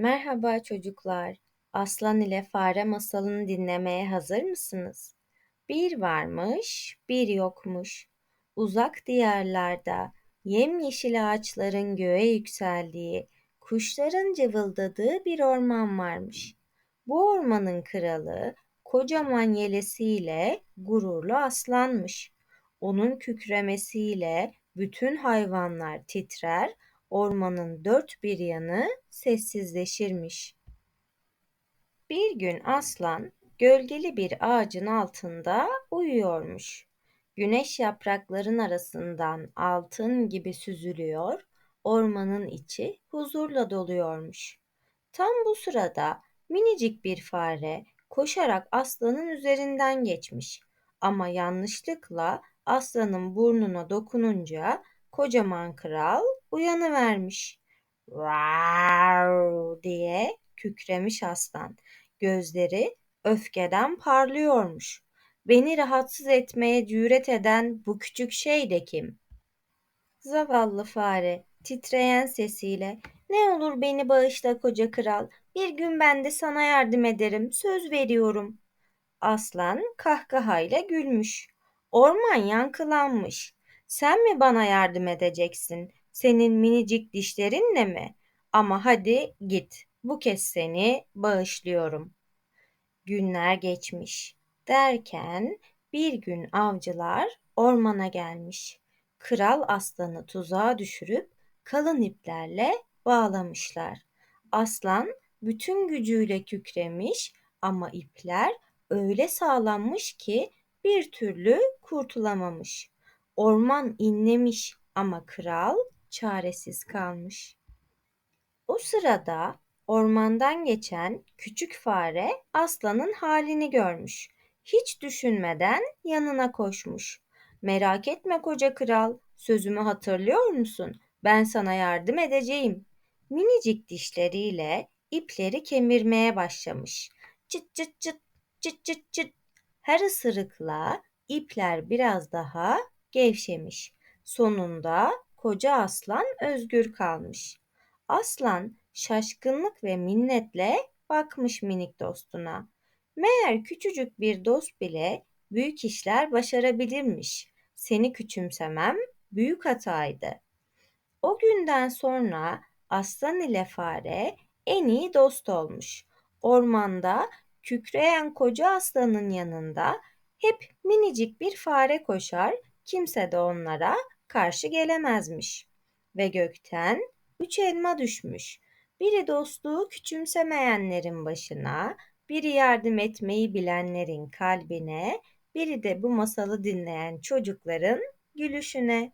Merhaba çocuklar. Aslan ile fare masalını dinlemeye hazır mısınız? Bir varmış, bir yokmuş. Uzak diyarlarda yemyeşil ağaçların göğe yükseldiği, kuşların cıvıldadığı bir orman varmış. Bu ormanın kralı kocaman yelesiyle gururlu aslanmış. Onun kükremesiyle bütün hayvanlar titrer, ormanın dört bir yanı sessizleşirmiş. Bir gün aslan gölgeli bir ağacın altında uyuyormuş. Güneş yaprakların arasından altın gibi süzülüyor, ormanın içi huzurla doluyormuş. Tam bu sırada minicik bir fare koşarak aslanın üzerinden geçmiş. Ama yanlışlıkla aslanın burnuna dokununca kocaman kral uyanıvermiş. Wow diye kükremiş aslan. Gözleri öfkeden parlıyormuş. Beni rahatsız etmeye cüret eden bu küçük şey de kim? Zavallı fare titreyen sesiyle ne olur beni bağışla koca kral. Bir gün ben de sana yardım ederim. Söz veriyorum. Aslan kahkahayla gülmüş. Orman yankılanmış. Sen mi bana yardım edeceksin? Senin minicik dişlerinle mi? Ama hadi git. Bu kez seni bağışlıyorum. Günler geçmiş. Derken bir gün avcılar ormana gelmiş. Kral aslanı tuzağa düşürüp kalın iplerle bağlamışlar. Aslan bütün gücüyle kükremiş ama ipler öyle sağlanmış ki bir türlü kurtulamamış. Orman inlemiş ama kral çaresiz kalmış. O sırada ormandan geçen küçük fare aslanın halini görmüş. Hiç düşünmeden yanına koşmuş. Merak etme koca kral, sözümü hatırlıyor musun? Ben sana yardım edeceğim. Minicik dişleriyle ipleri kemirmeye başlamış. Çıt çıt çıt çıt çıt çıt. Her ısırıkla ipler biraz daha gevşemiş. Sonunda koca aslan özgür kalmış. Aslan şaşkınlık ve minnetle bakmış minik dostuna. Meğer küçücük bir dost bile büyük işler başarabilirmiş. Seni küçümsemem büyük hataydı. O günden sonra aslan ile fare en iyi dost olmuş. Ormanda kükreyen koca aslanın yanında hep minicik bir fare koşar, kimse de onlara karşı gelemezmiş. Ve gökten üç elma düşmüş. Biri dostluğu küçümsemeyenlerin başına, biri yardım etmeyi bilenlerin kalbine, biri de bu masalı dinleyen çocukların gülüşüne.